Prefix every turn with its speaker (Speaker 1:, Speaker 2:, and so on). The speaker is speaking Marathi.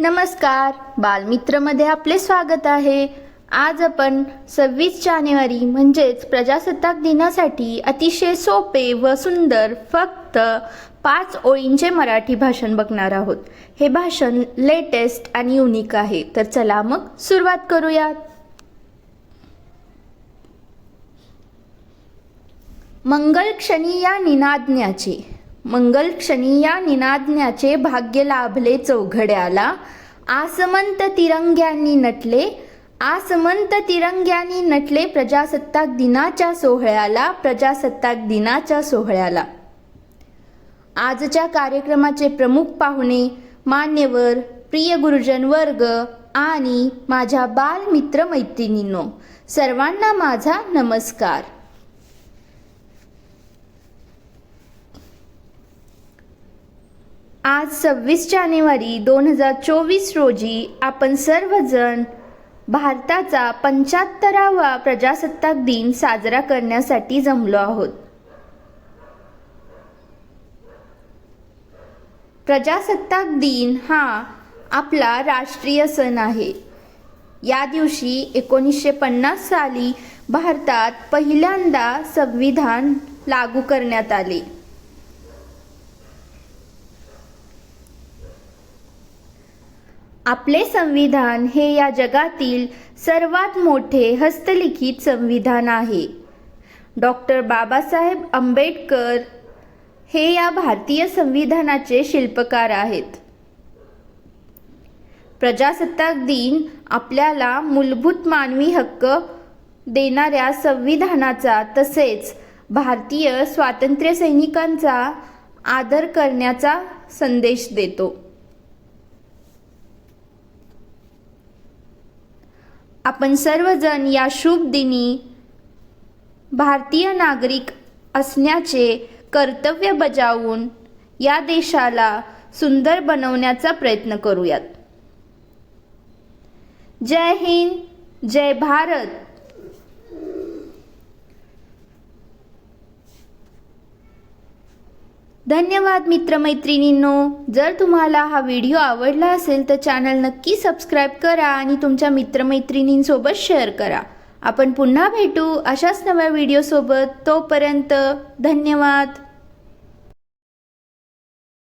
Speaker 1: नमस्कार. बालमित्रमध्ये आपले स्वागत आहे. आज आपण सव्वीस जानेवारी म्हणजेच प्रजासत्ताक दिनासाठी अतिशय सोपे व सुंदर फक्त पाच ओळींचे मराठी भाषण बघणार आहोत. हे भाषण लेटेस्ट आणि युनिक आहे. तर चला मग सुरुवात करूयात. मंगल क्षणी या निनादण्याचे मंगलक्षणी या निनादण्याचे भाग्य लाभले चौघड्याला. आसमंत तिरंग्यांनी नटले. आसमंत तिरंग्यांनी नटले प्रजासत्ताक दिनाच्या सोहळ्याला प्रजासत्ताक दिनाच्या सोहळ्याला. आजच्या कार्यक्रमाचे प्रमुख पाहुणे मान्यवर प्रिय गुरुजन वर्ग आणि माझ्या बालमित्र मैत्रिणींनो सर्वांना माझा नमस्कार. आज सव्वीस जानेवारी दोन हजार चोवीस रोजी आपण सर्वजण भारताचा पंच्याहत्तरावा प्रजासत्ताक दिन साजरा करण्यासाठी जमलो आहोत. प्रजासत्ताक दिन हा आपला राष्ट्रीय सण आहे. या दिवशी एकोणीसशे पन्नास साली भारतात पहिल्यांदा संविधान लागू करण्यात आले. आपले संविधान हे या जगातील सर्वात मोठे हस्तलिखित संविधान आहे. डॉक्टर बाबासाहेब आंबेडकर हे या भारतीय संविधानाचे शिल्पकार आहेत. प्रजासत्ताक दिन आपल्याला मूलभूत मानवी हक्क देणाऱ्या संविधानाचा तसेच भारतीय स्वातंत्र्य सैनिकांचा आदर करण्याचा संदेश देतो. आपण सर्वजण या शुभ दिनी भारतीय नागरिक असण्याचे कर्तव्य बजावून या देशाला सुंदर बनवण्याचा प्रयत्न करूयात. जय हिंद जय भारत. धन्यवाद मित्रमैत्रिणींनो. जर तुम्हाला हा व्हिडिओ आवडला असेल तर चॅनल नक्की सबस्क्राईब करा आणि तुमच्या मित्रमैत्रिणींसोबत शेअर करा. आपण पुन्हा भेटू अशाच नव्या व्हिडिओसोबत. तोपर्यंत धन्यवाद.